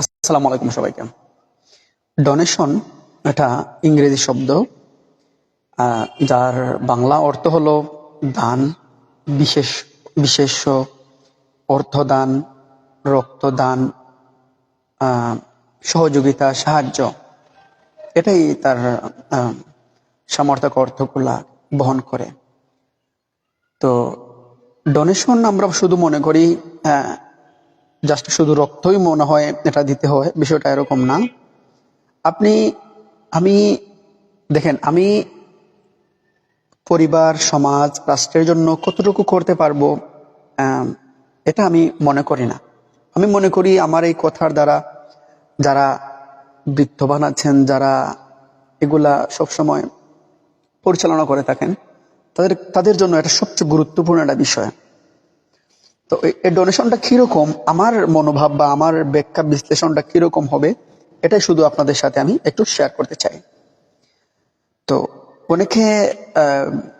আসসালামু আলাইকুম সবাইকে। ডোনেশন এটা ইংরেজি শব্দ। যার বাংলা অর্থ হলো দান, বিশেষ বিশেষ অর্থদান, রক্তদান সহযোগিতা, সাহায্য। এটাই তার সমার্থক অর্থগুলা বহন করে। তো ডোনেশন আমরা শুধু মনে করি জাস্ট শুধু রক্তই মনে হয় এটা দিতে হয়, বিষয়টা এরকম না। আপনি, আমি, দেখেন, আমি পরিবার, সমাজ, রাষ্ট্রের জন্য কতটুকু করতে পারব এটা আমি মনে করি না। আমি মনে করি আমার এই কথার দ্বারা যারা বৃত্তবান আছেন, যারা এগুলা সবসময় পরিচালনা করে থাকেন, তাদের তাদের জন্য এটা সবচেয়ে গুরুত্বপূর্ণ একটা বিষয়। তো এই- ডোনেশনটা কীরকম, আমার মনোভাব বা আমার ব্যাখ্যা বিশ্লেষণটা কীরকম হবে, এটাই শুধু আপনাদের সাথে আমি একটু শেয়ার করতে চাই। তো অনেকে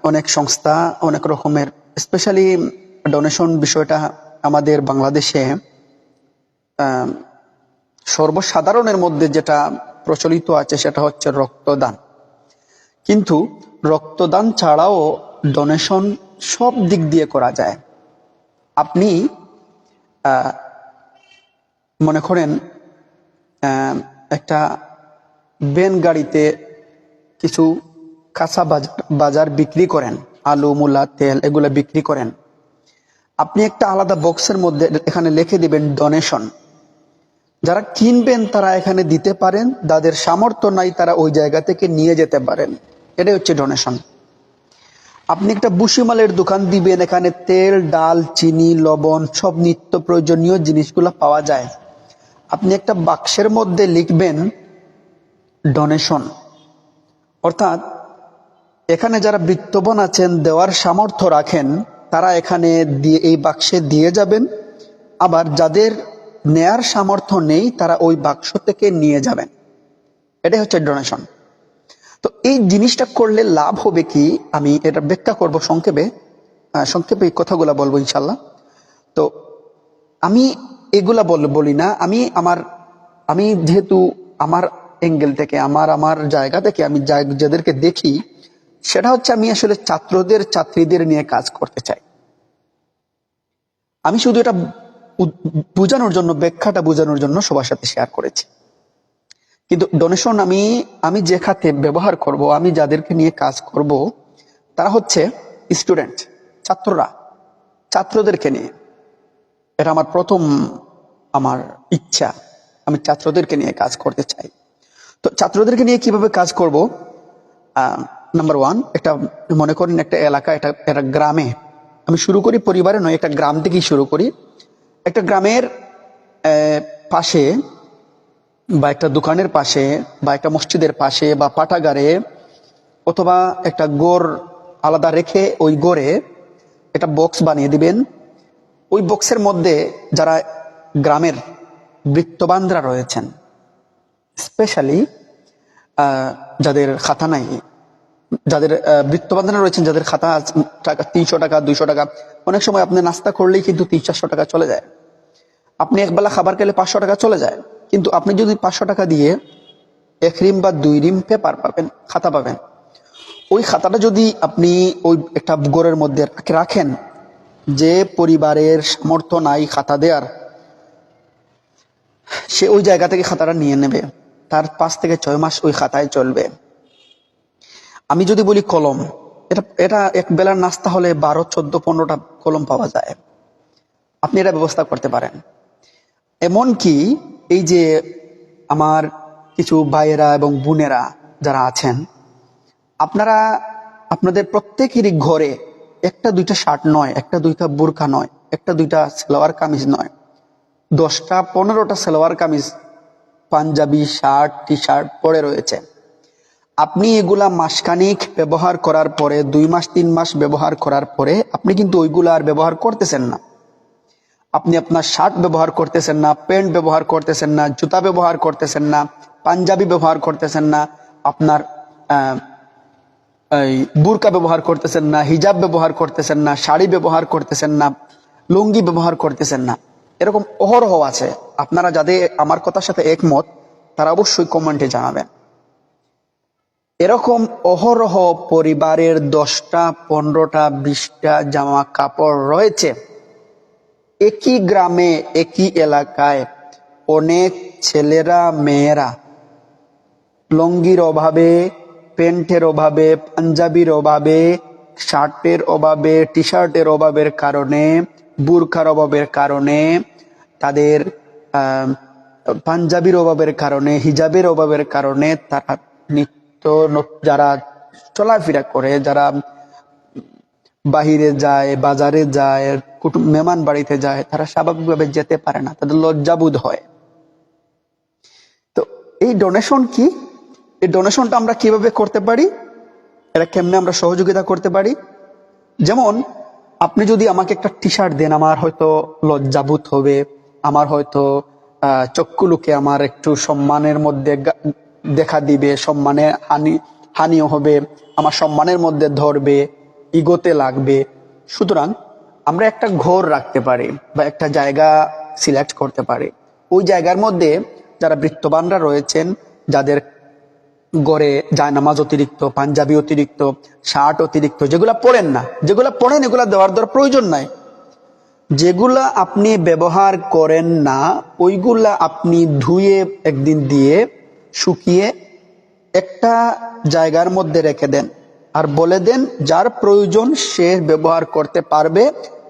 অনেক সংস্থা, অনেক রকমের স্পেশালি ডোনেশন বিষয়টা আমাদের বাংলাদেশে সর্বসাধারণের মধ্যে যেটা প্রচলিত আছে সেটা হচ্ছে রক্তদান। কিন্তু রক্তদান ছাড়াও ডোনেশন সব দিক দিয়ে করা যায়। আপনি মনে করেন একটা বেন গাড়িতে কিছু কাঁচা বাজার বাজার বিক্রি করেন, আলু, মূলা, তেল এগুলো বিক্রি করেন। আপনি একটা আলাদা বক্সের মধ্যে এখানে লিখে দিবেন ডোনেশন। যারা কিনবেন তারা এখানে দিতে পারেন যাদের সামর্থ্য নাই তারা ওই জায়গা থেকে নিয়ে যেতে পারেন। এটাই হচ্ছে ডোনেশন। আপনি একটা বুসিমালের দোকান দিবেন, এখানে তেল, ডাল, চিনি, লবণ, সব নিত্য প্রয়োজনীয় জিনিসগুলো পাওয়া যায়। আপনি একটা বাক্সের মধ্যে লিখবেন, ডোনেশন অর্থাৎ, এখানে যারা বৃত্তবন আছেন, দেওয়ার সামর্থ্য রাখেন, তারা এখানে দিয়ে, এই বাক্সে দিয়ে যাবেন। আবার যাদের নেয়ার সামর্থ্য নেই, তারা ওই বাক্স থেকে নিয়ে যাবেন। এটাই হচ্ছে ডোনেশন। তো এই জিনিসটা করলে লাভ হবে কি? আমি এটা ব্যাখ্যা করব সংক্ষেপে। সংক্ষেপে কথাগুলো বলব ইনশাল্লাহ তো আমি এগুলা বল না। আমি আমার, আমি যেহেতু আমার অ্যাঙ্গেল থেকে, আমার আমার জায়গা থেকে, আমি যাদেরকে দেখি, সেটা হচ্ছে আমি আসলে ছাত্রদের, ছাত্রীদের নিয়ে কাজ করতে চাই। আমি শুধু এটা বোঝানোর জন্য, ব্যাখ্যাটা বোঝানোর জন্য সবার সাথে শেয়ার করেছি। কিন্তু ডোনেশন আমি আমি যে খাতে ব্যবহার করব, আমি যাদেরকে নিয়ে কাজ করব, তারা হচ্ছে স্টুডেন্ট ছাত্ররা, ছাত্রদেরকে নিয়ে। এটা আমার প্রথম আমার ইচ্ছা, আমি ছাত্রদেরকে নিয়ে কাজ করতে চাই। তো ছাত্রদেরকে নিয়ে কীভাবে কাজ করব? নাম্বার ওয়ান একটা, মনে করেন একটা এলাকা, এটা একটা গ্রামে। আমি শুরু করি পরিবারে নয়, একটা গ্রাম থেকেই শুরু করি। একটা গ্রামের পাশে বা একটা দোকানের পাশে বা একটা মসজিদের পাশে বা পাঠাগারে অথবা একটা গোড় আলাদা রেখে ওই গোড়ে একটা বক্স বানিয়ে দিবেন। ওই বক্সের মধ্যে যারা গ্রামের বৃত্তবানরা রয়েছেন স্পেশালি যাদের খাতা নাই যাদের আহ, বৃত্তবানরা রয়েছেন যাদের খাতা টাকা তিনশো টাকা দুইশো টাকা অনেক সময় আপনি নাস্তা করলেই কিন্তু তিন চারশো টাকা চলে যায়। আপনি একবেলা খাবার খেলে পাঁচশো টাকা চলে যায়। কিন্তু আপনি যদি পাঁচশো টাকা দিয়ে এক রিম বা দুই রিম পেপার পাবেন, খাতা পাবেন। ওই খাতাটা যদি আপনি ওই একটা গোড়ের মধ্যে রাখেন যে পরিবারের সামর্থ্য নাই খাতা দেওয়ার সে ওই জায়গা থেকে খাতাটা নিয়ে নেবে। তার পাঁচ থেকে ছয় মাস ওই খাতায় চলবে। আমি যদি বলি কলম, এটা এটা এক বেলার নাস্তা হলে বারো, চোদ্দ, পনেরোটা কলম পাওয়া যায়। আপনি এটা ব্যবস্থা করতে পারেন। এমনকি এই যে আমার কিছু ভাইয়েরা এবং বোনেরা যারা আছেন, আপনারা, আপনাদের প্রত্যেকেরই ঘরে একটা দুইটা শার্ট নয়, একটা দুইটা বোরকা নয়, একটা দুইটা সেলোয়ার কামিজ নয়, দশটা, পনেরোটা salwar kameez, panjabi shirt T shirt পরে রয়েছে। আপনি এগুলা মাসখানিক ব্যবহার করার পরে, দুই মাস, তিন মাস ব্যবহার করার পরে, আপনি কিন্তু ওইগুলা আর ব্যবহার করতেছেন না। আপনি আপনার শার্ট ব্যবহার করতেছেন না, প্যান্ট ব্যবহার করতেছেন না, জুতা ব্যবহার করতেছেন না, পাঞ্জাবি ব্যবহার করতেছেন না, আপনার বুরকা ব্যবহার করতেছেন না, হিজাব ব্যবহার করতেছেন না, শাড়ি ব্যবহার করতেছেন না, লুঙ্গি ব্যবহার করতেছেন না। এরকম অহরহ আছে। আপনারা যাদের আমার কথার সাথে একমত, তারা অবশ্যই কমেন্টে জানাবেন। এরকম অহরহ পরিবারের দশটা, পনেরোটা, বিশটা জামা কাপড় রয়েছে। একই গ্রামে, একই এলাকায় অনেক ছেলেরা, মেয়েরা। লঙ্গির অভাবে, প্যান্টের অভাবে, পাঞ্জাবির অভাবে, শার্টের অভাবে টি শার্টের অভাবের কারণে, বুরখার অভাবের কারণে, তাদের পাঞ্জাবির অভাবের কারণে, হিজাবের অভাবের কারণে তারা নিত্য যারা চলাফেরা করে, যারা বাহিরে যায় বাজারে যায় কুটুম মেহমান বাড়িতে যায় তারা স্বাভাবিকভাবে যেতে পারে না তাদের লজ্জাবোধ হয়। তো এই ডোনেশন কি? এই ডোনেশনটা আমরা কীভাবে করতে পারি? এটা কেমনে আমরা সহযোগিতা করতে পারি? যেমন আপনি যদি আমাকে একটা টি শার্ট দেন আমার হয়তো লজ্জাবোধ হবে আমার হয়তো আহ, চক্ষু আমার একটু সম্মানের মধ্যে দেখা দিবে সম্মানে হানি হানিও হবে আমার সম্মানের মধ্যে ধরবে ইগোতে লাগবে। সুতরাং আমরা একটা ঘর রাখতে পারি বা একটা জায়গা সিলেক্ট করতে পারি। ওই জায়গার মধ্যে যারা বৃত্তবানরা রয়েছেন, যাদের গড়ে জায়নামাজ অতিরিক্ত, পাঞ্জাবি অতিরিক্ত, শার্ট অতিরিক্ত, যেগুলা পড়েন না, যেগুলা পড়েন, এগুলা দেওয়ার দর প্রয়োজন নাই। যেগুলা আপনি ব্যবহার করেন না, ওইগুলা আপনি ধুয়ে একদিন দিয়ে শুকিয়ে একটা জায়গার মধ্যে রেখে দেন। আর বলে দেন, যার প্রয়োজন সে ব্যবহার করতে পারবে,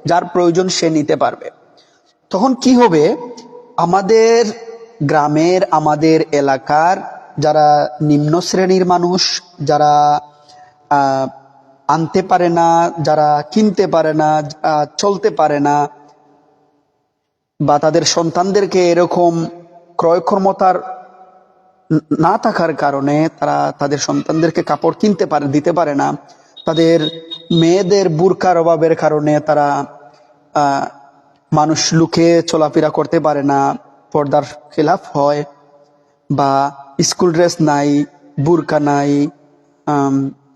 যার প্রয়োজন সে নিতে পারবে। তখন কি হবে? আমাদের গ্রামের, আমাদের এলাকার যারা নিম্ন শ্রেণির মানুষ, যারা আনতে পারে না, যারা কিনতে পারে না চলতে পারে না, বা তাদের সন্তানদেরকে এরকম ক্রয় ক্ষমতার ন- থাকার কারণে তারা তাদের সন্তানদেরকে কাপড় কিনতে পারে, দিতে পারে না। তাদের মেয়েদের বুরকার অভাবের কারণে তারা মানুষ লুকে চলাফেরা করতে পারে না, পর্দার খেলাফ হয় বা স্কুল ড্রেস নাই বুরকা নাই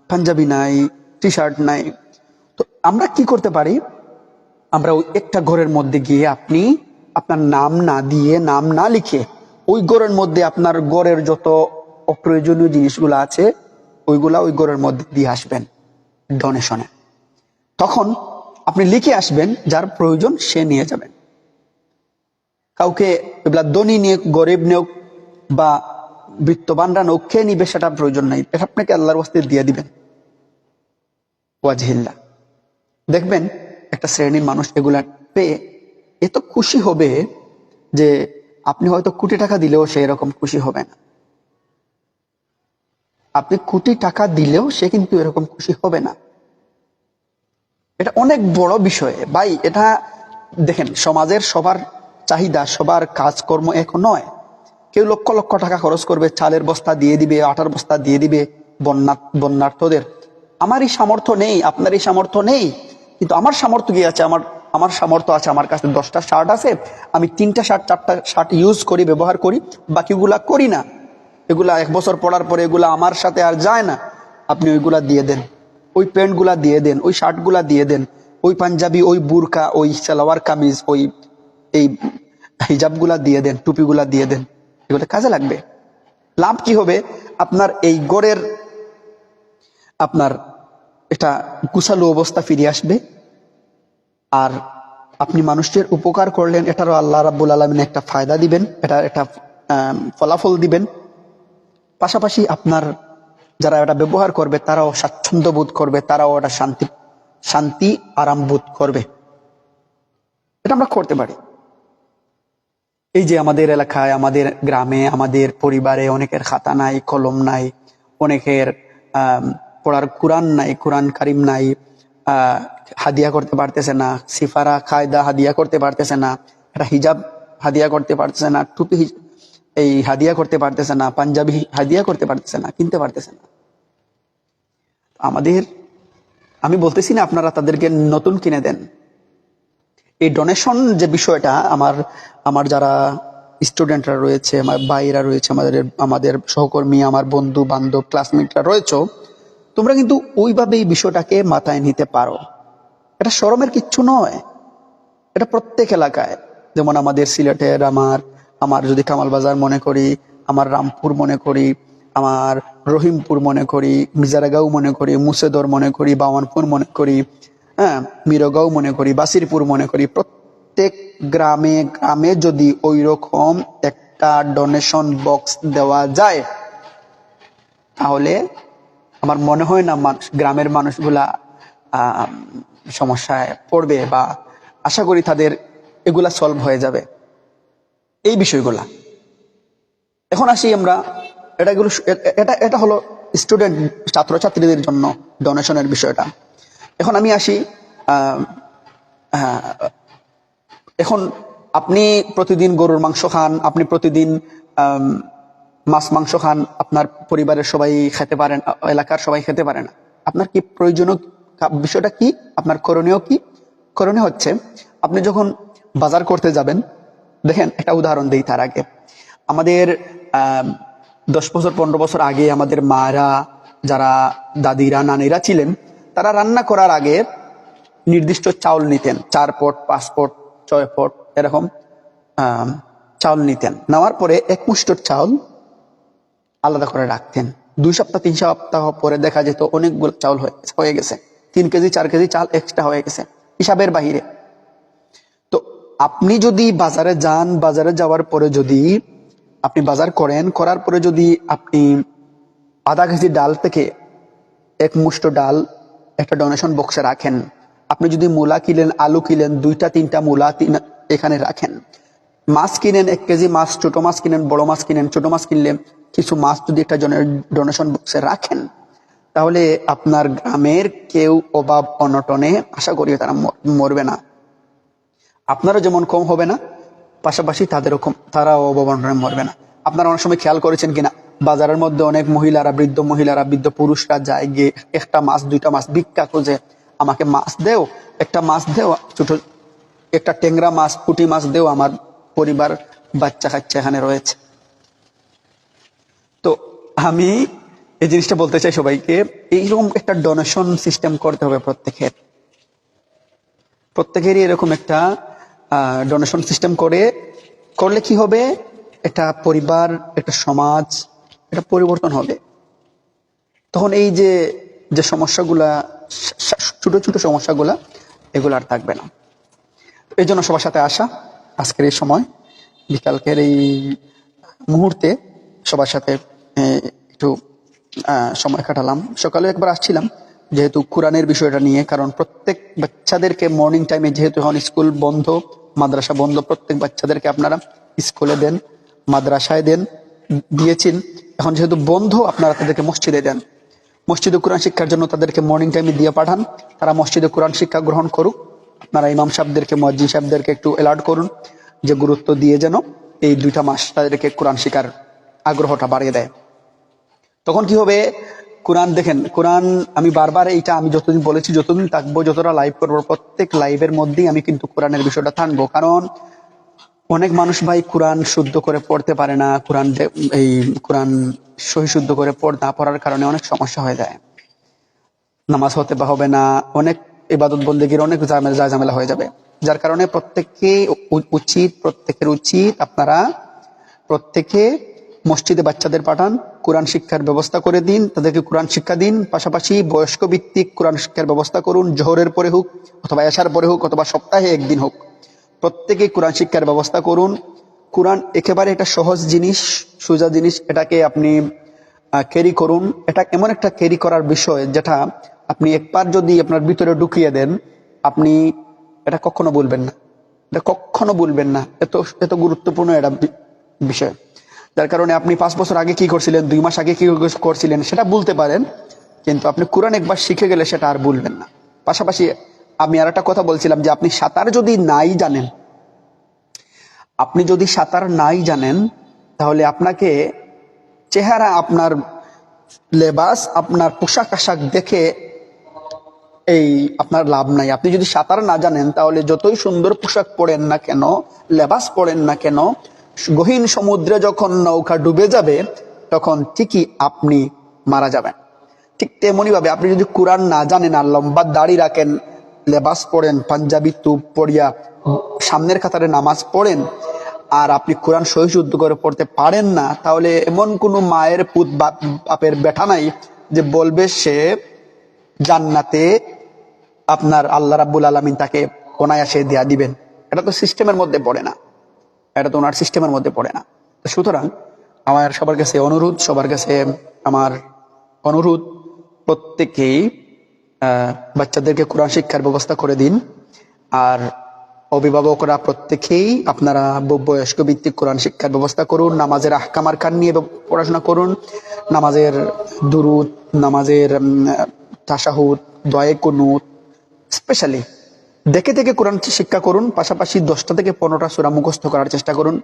পাঞ্জাবি নাই টি শার্ট নাই। তো আমরা কি করতে পারি? আমরা ওই একটা ঘরের মধ্যে গিয়ে আপনি আপনার নাম না দিয়ে নাম না লিখে ওই ঘরের মধ্যে আপনার ঘরের যত অপ্রয়োজনীয় জিনিসগুলো আছে, ওইগুলা ওই গড়ের মধ্যে দিয়ে আসবেন ডোনেশনে তখন আপনি লিখে আসবেন, যার প্রয়োজন সে নিয়ে যাবেন। কাউকে এগুলা ধনী নিয়ে, গরিব নিয়োগ বা বৃত্তবানরা নোক কে নিবে সেটা প্রয়োজন নাই। এটা আপনাকে আল্লাহর ওয়াস্তে দিয়ে দিবেন। ওয়াজহিল্লা। দেখবেন একটা শ্রেণির মানুষ এগুলা পেয়ে এত খুশি হবে যে আপনি হয়তো কোটি টাকা দিলেও সে এরকম খুশি হবে না। আপনি কোটি টাকা দিলেও সে কিন্তু এরকম খুশি হবে না। এটা অনেক বড় বিষয়। ভাই, এটা দেখেন, সমাজের সবার চাহিদা, সবার কাজকর্ম এক নয়। কেউ লক্ষ লক্ষ টাকা খরচ করবে, চালের বস্তা দিয়ে দিবে, আটার বস্তা দিয়ে দিবে বন্যা বন্যার্থদের। আমারই সামর্থ্য নেই আপনারই সামর্থ্য নেই, কিন্তু আমার সামর্থ্য কি আছে? আমার আমার সামর্থ্য আছে, আমার কাছে দশটা শার্ট আছে, আমি তিনটা শার্ট চারটা শার্ট ইউজ করি, ব্যবহার করি, বাকিগুলা করি না। এগুলা এক বছর পড়ার পরে এগুলা আমার সাথে আর যায় না। আপনি ওইগুলা দিয়ে দেন, ওই প্যান্টগুলা দিয়ে দেন, ওই শার্টগুলা দিয়ে দেন, ওই পাঞ্জাবি, ওই বুরকা, ওই সালোয়ার কামিজ, ওই এই হিজাবগুলা দিয়ে দেন, টুপিগুলা দিয়ে দেন, এগুলো কাজে লাগবে। লাভ কি হবে? আপনার এই গড়ের, আপনার এটা গুছালো অবস্থা ফিরে আসবে। আর আপনি মানুষের উপকার করলেন এটারও আল্লাহ রাব্বুল আলমিন একটা ফায়দা দিবেন এটা একটা ফলাফল দিবেন। পাশাপাশি আপনার যারা এটা ব্যবহার করবে তারাও স্বাচ্ছন্দ্য বোধ করবে তারাও এটা শান্তি শান্তি আরাম বোধ করবে। এটা আমরা করতে পারি। এই যে আমাদের এলাকায় আমাদের গ্রামে আমাদের পরিবারে অনেকের খাতা নাই কলম নাই অনেকের আম, পড়ার কোরআন নাই কোরআন কারিম নাই আহ, হাদিয়া করতে পারতেছে না, সিফারা খায়দা হাদিয়া করতে পারতেছে না, একটা হিজাব হাদিয়া করতে পারতেছে না, টুপি এই হাদিয়া করতে পারতেছে না, পাঞ্জাবি হাদিয়া করতে পারতেছে না, কিনতে পারতেছে না। আমাদের, আমি বলতেছি না আপনারা তাদেরকে নতুন কিনে দেন। এই ডোনেশন যে বিষয়টা, আমার আমার যারা স্টুডেন্টরা রয়েছে, আমার ভাইরা রয়েছে, আমাদের আমাদের সহকর্মী, আমার বন্ধু বান্ধব ক্লাসমেটরা রয়েছে, তোমরা কিন্তু ওইভাবে এই বিষয়টাকে মাথায় নিতে পারো। এটা শরমের কিচ্ছু নয়। এটা প্রত্যেক এলাকায়। যেমন আমাদের সিলেটের, আমার আমার যদি কামাল বাজার মনে করি, আমার রামপুর মনে করি, আমার রহিমপুর মনে করি, মিজারাগাঁও মনে করি, মুসেদর মনে করি, বাওয়ানপুর মনে করি হ্যাঁ মিরগাঁও মনে করি, বাসিরপুর মনে করি, প্রত্যেক গ্রামে গ্রামে যদি ওই রকম একটা ডোনেশন বক্স দেওয়া যায়, তাহলে আমার মনে হয় না মানুষ, গ্রামের মানুষগুলা সমস্যায় পড়বে বা আশা করি তাদের এগুলা সলভ হয়ে যাবে। এই বিষয়গুলা। এখন আসি আমরা, এটা এগুলো এটা এটা হলো স্টুডেন্ট ছাত্রছাত্রীদের জন্য ডোনেশনের বিষয়টা। এখন আমি আসি এখন আপনি প্রতিদিন গরুর মাংস খান, আপনি প্রতিদিন মাছ মাংস খান, আপনার পরিবারের সবাই খেতে পারেন এলাকার সবাই খেতে পারে না। আপনার কি প্রয়োজনীয় বিষয়টা কি? আপনার করণীয় কি? করণীয় হচ্ছে আপনি যখন বাজার করতে যাবেন দেখেন একটা উদাহরণ দিই তার আগে। আমাদের আম, দশ বছর পনেরো বছর আগে আমাদের মারা যারা দাদিরা নানিরা ছিলেন তারা রান্না করার আগে নির্দিষ্ট চাউল নিতেন। চার পট পাঁচ পট ছয় পট এরকম চাউল নিতেন। নেওয়ার পরে এক মুষ্টর চাউল আলাদা করে রাখতেন। দুই সপ্তাহ তিন সপ্তাহ পরে দেখা যেত অনেকগুলো চাউল হয়ে গেছে। তিন কেজি, চার কেজি চাল এক্সট্রা হয়ে গেছে হিসাবের বাহিরে। তো আপনি যদি বাজারে যান, বাজারে যাওয়ার পরে যদি আপনি বাজার করেন, করার পরে যদি আপনি আধা কেজি ডাল থেকে এক মুষ্ট ডাল, একটা ডোনেশন বক্সে রাখেন। আপনি যদি মূলা কিনেন, আলু কিনেন, দুইটা, তিনটা মূলা এখানে রাখেন। মাছ কিনেন, এক কেজি মাছ, ছোট মাছ কিনেন, বড় মাছ কিনেন, ছোট মাছ কিনলে কিছু মাছ যদি একটা ডোনেশন বক্সে রাখেন তাহলে আপনার গ্রামের কেউ অভাব অনটনে আশা করি তারা মর- মরবে না। আপনারও যেমন কম হবে না, পাশাপাশি তাদেরও কম, তারাও অভাব অনটনে মরবে না। আপনারা অনেক সময় খেয়াল করেছেন কিনা? বাজারের মধ্যে অনেক মহিলারা, বৃদ্ধ মহিলারা, বৃদ্ধ পুরুষরা যায় গিয়ে একটা মাছ, দুইটা মাছ ভিক্ষা খোঁজে। আমাকে মাছ দেও, একটা মাছ দেও, ছোট, একটা টেংরা মাছ, পুঁটি মাছ দেও, আমার পরিবার বাচ্চা কাচ্চা এখানে রয়েছে। তো আমি এই জিনিসটা বলতে চাই সবাইকে, এইরকম একটা ডোনেশন সিস্টেম করতে হবে প্রত্যেকের। প্রত্যেকেরই এরকম একটা ডোনেশন সিস্টেম করে, করলে কি হবে? একটা পরিবার, একটা সমাজ এটা পরিবর্তন হবে। তখন এই যে যে সমস্যাগুলা, ছোট ছোট সমস্যাগুলা, এগুলো আর থাকবে না। এই জন্য সবার সাথে আসা, আজকের এই সময়। বিকালকের এই মুহূর্তে সবার সাথে একটু সময় কাটালাম। সকালে একবার আসছিলাম, যেহেতু কোরআনের বিষয়টা নিয়ে, কারণ প্রত্যেক বাচ্চাদেরকে মর্নিং টাইমে যেহেতু এখন স্কুল বন্ধ, মাদ্রাসা বন্ধ, প্রত্যেক বাচ্চাদেরকে আপনারা স্কুলে দেন, মাদ্রাসায় দেন, দিয়েছেন। এখন যেহেতু বন্ধ, আপনারা তাদেরকে মসজিদে দেন। মসজিদে কোরআন শিক্ষার জন্য তাদেরকে মর্নিং টাইমে দিয়ে পাঠান। তারা মসজিদে কোরআন শিক্ষা গ্রহণ করুক। আপনারা ইমাম সাহেবদেরকে মসজিদ সাহেবদেরকে একটু অ্যালার্ট করুন, যে গুরুত্ব দিয়ে যেন এই দুইটা মাস তাদেরকে কোরআন শিকার আগ্রহটা বাড়িয়ে দেয়। তখন কি হবে? কোরআন দেখেন, কোরআন আমি বারবার এইটা আমি যতদিন বলেছি, যতদিন থাকব, যতটা লাইভ করব, প্রত্যেক লাইভের মধ্যেই আমি কিন্তু কোরআনের বিষয়টা থাকব কারণ অনেক মানুষ ভাই কোরআন শুদ্ধ করে পড়তে পারে না, কোরআন এই কোরআন সহি শুদ্ধ করে পড়, না পড়ার কারণে অনেক সমস্যা হয়ে যায়। নামাজ হতে বা হবে না, অনেক ইবাদত বন্দেগীর অনেক ঝামেলা ঝামেলা হয়ে যাবে। যার কারণে প্রত্যেককে উচিত, প্রত্যেকের উচিত আপনারা প্রত্যেকে মসজিদে বাচ্চাদের পাঠান, কোরআন শিক্ষার ব্যবস্থা করে দিন, তাদেরকে কোরআন শিক্ষা দিন, পাশাপাশি বয়স্ক ভিত্তিক কোরআন শিক্ষার ব্যবস্থা করুন, জোহরের পরে হোক অথবা এশার পরে হোক অথবা সপ্তাহে একদিন হোক। প্রত্যেকেই কোরআন শিক্ষার ব্যবস্থা করুন। কোরআন একেবারে একটা সহজ জিনিস, সোজা জিনিস, এটাকে আপনি ক্যারি করুন। এটা এমন একটা ক্যারি করার বিষয় যেটা আপনি একবার যদি আপনার ভিতরে ঢুকিয়ে দেন, আপনি এটা কখনো বলবেন না। এটা কখনো বলবেন না। এত এত গুরুত্বপূর্ণ এটা বিষয়। যার কারণে আপনি পাঁচ বছর আগে কি করছিলেন, দুই মাস আগে কি করছিলেন সেটা বলতে পারেন, কিন্তু আপনি কোরআন একবার শিখে গেলে সেটা আর বলবেন না। পাশাপাশি আমি আর একটা কথা বলছিলাম যে আপনি সাঁতার যদি নাই জানেন, আপনি যদি সাঁতার নাই জানেন, তাহলে আপনাকে চেহারা আপনার লেবাস, আপনার পোশাক আশাক দেখে এই আপনার লাভ নাই। আপনি যদি সাঁতার না জানেন, তাহলে যতই সুন্দর পোশাক পরেন না কেন, লেবাস পরেন না কেন গহীন সমুদ্রে যখন নৌকা ডুবে যাবে, তখন ঠিকই আপনি মারা যাবেন। ঠিক তেমনি ভাবে আপনি যদি কোরআন না জানেন আর লম্বা দাড়ি রাখেন, লেবাস পড়েন পাঞ্জাবি তুপ পড়িয়া সামনের কাতারে নামাজ পড়েন, আর আপনি কোরআন সহিশুদ্ধ করে পড়তে পারেন না, তাহলে এমন কোনো মায়ের পুত বাপ- বাপের বেটা নাই যে বলবে সে জান্নাতে আপনার আল্লাহ রাব্বুল আলমিন তাকে অনায়াসে দেয়া দিবেন। এটা তো সিস্টেমের মধ্যে পড়ে না। এটা তো ওনার সিস্টেমের মধ্যে পড়ে না। সুতরাং আমার সবার কাছে অনুরোধ, সবার কাছে আমার অনুরোধ, প্রত্যেকেই বাচ্চাদেরকে কোরআন শিক্ষার ব্যবস্থা করে দিন। আর অভিভাবকরা প্রত্যেকেই, আপনারা বয়স্ক ভিত্তিক কোরআন শিক্ষার ব্যবস্থা করুন, নামাজের আহকামার খান নিয়ে পড়াশোনা করুন, নামাজের দুরুদ, নামাজের তাসাহুদ দয়ে কুনুত স্পেশালি দেখে দেখে কোরআন শিক্ষা করুন, পাশাপাশি দশটা থেকে পনেরোটা সুরা মুখস্থ করার চেষ্টা করুন।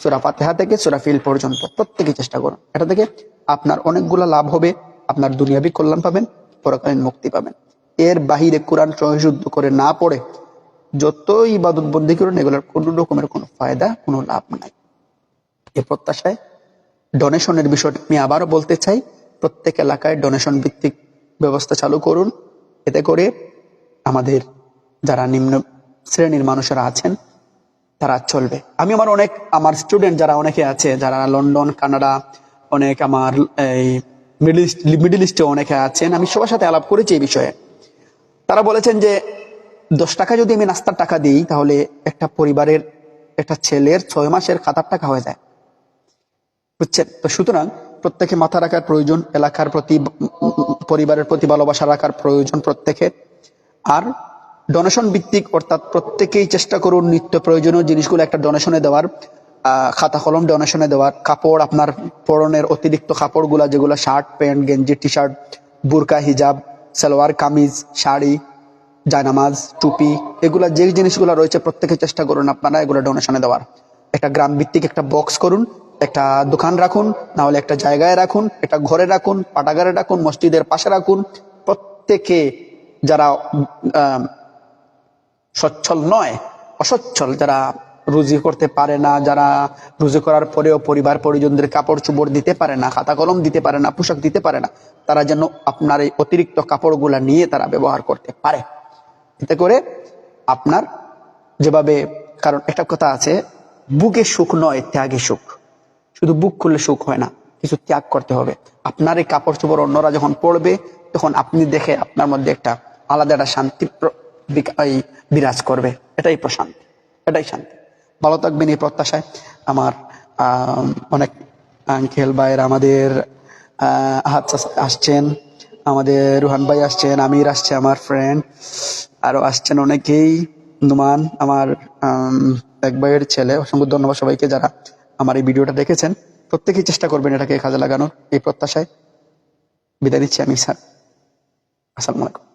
সুরা ফাতেহা থেকে সুরা ফিল পর্যন্ত প্রত্যেকে চেষ্টা করুন। এটা থেকে আপনার অনেকগুলা লাভ হবে, আপনার দুনিয়াবি কল্যাণ পাবেন, পরকালীন মুক্তি পাবেন। এর বাহিরে কোরআন সহযুদ্ধ করে না পড়ে যত ইবাদত বন্দি করুন, এগুলোর কোনো রকমের কোনো ফায়দা, কোনো লাভ নাই। এ প্রত্যাশায় ডোনেশনের বিষয়টা আমি আবারও বলতে চাই, প্রত্যেক এলাকায় ডোনেশন ভিত্তিক ব্যবস্থা চালু করুন। এতে করে আমাদের যারা নিম্ন শ্রেণির মানুষেরা আছেন, তারা চলবে। আমি আমার অনেক, আমার স্টুডেন্ট যারা অনেকে আছে, যারা লন্ডন, কানাডা, অনেক আমার এই মিডল ইস্ট, মিডল ইস্টে অনেকে আছেন, আমি সবার সাথে আলাপ করেছি এই বিষয়ে। তারা বলেছেন যে, দশ টাকা যদি আমি নাস্তার টাকা দিই, তাহলে একটা পরিবারের, একটা ছেলের ছয় মাসের খাতার টাকা হয়ে যায়। বুঝছেন? তো সুতরাং প্রত্যেকে মাথা রাখার প্রয়োজন, এলাকার প্রতি, পরিবারের প্রতি ভালোবাসা রাখার প্রয়োজন প্রত্যেকের। আর ডোনেশন ভিত্তিক, অর্থাৎ প্রত্যেকেই চেষ্টা করুন নিত্য প্রয়োজনীয় জিনিসগুলো একটা ডোনেশনে দেওয়ার খাতা কলম ডোনেশনে দেওয়ার, কাপড় আপনার পরনের অতিরিক্ত কাপড়গুলা, যেগুলো শার্ট প্যান্ট গেঞ্জি টি শার্ট বুরকা, হিজাব, সালোয়ার, কামিজ, শাড়ি, জায়নামাজ, টুপি, এগুলা যে জিনিসগুলো রয়েছে প্রত্যেকে চেষ্টা করুন আপনারা এগুলো ডোনেশনে দেওয়ার। একটা গ্রাম ভিত্তিক একটা বক্স করুন, একটা দোকান রাখুন না হলে একটা জায়গায় রাখুন, একটা ঘরে রাখুন পাটাগারে রাখুন, মসজিদের পাশে রাখুন। প্রত্যেকে যারা সচ্ছল নয়, অসচ্ছল। যারা রুজি করতে পারে না, যারা রুজি করার পরেও পরিবার পরিজনদের কাপড় চুপড় দিতে পারে না, খাতা কলম দিতে পারে না, পোশাক দিতে পারে না, তারা যেন আপনার এই অতিরিক্ত কাপড়গুলা নিয়ে তারা ব্যবহার করতে পারে। এতে করে আপনার যেভাবে, কারণ একটা কথা আছে, বুকে সুখ নয়, ত্যাগে সুখ। শুধু বুক খুললে সুখ হয় না, কিছু ত্যাগ করতে হবে। আপনার এই কাপড় চোপড় অন্যরা যখন পড়বে, তখন আপনি দেখে আপনার মধ্যে একটা আলাদা একটা শান্তি বিরাজ করবে। এটাই প্রশান্তি। এটাই শান্তি। ভালো থাকবেন এই প্রত্যাশায়। আমার অনেক আঙ্কেল ভাইয়ের আমাদের আসছেন। আমাদের রুহান ভাই আসছেন, আমির আসছে, আমার ফ্রেন্ড আরও আসছেন অনেকেই। নুমান, আমার এক ভাইয়ের ছেলে। অসংখ্য ধন্যবাদ সবাইকে যারা আমার এই ভিডিওটা দেখেছেন। প্রত্যেকেই চেষ্টা করবেন এটাকে কাজে লাগানোর এই প্রত্যাশায়। বিদায় দিচ্ছি আমি, স্যার। আসসালামু আলাইকুম।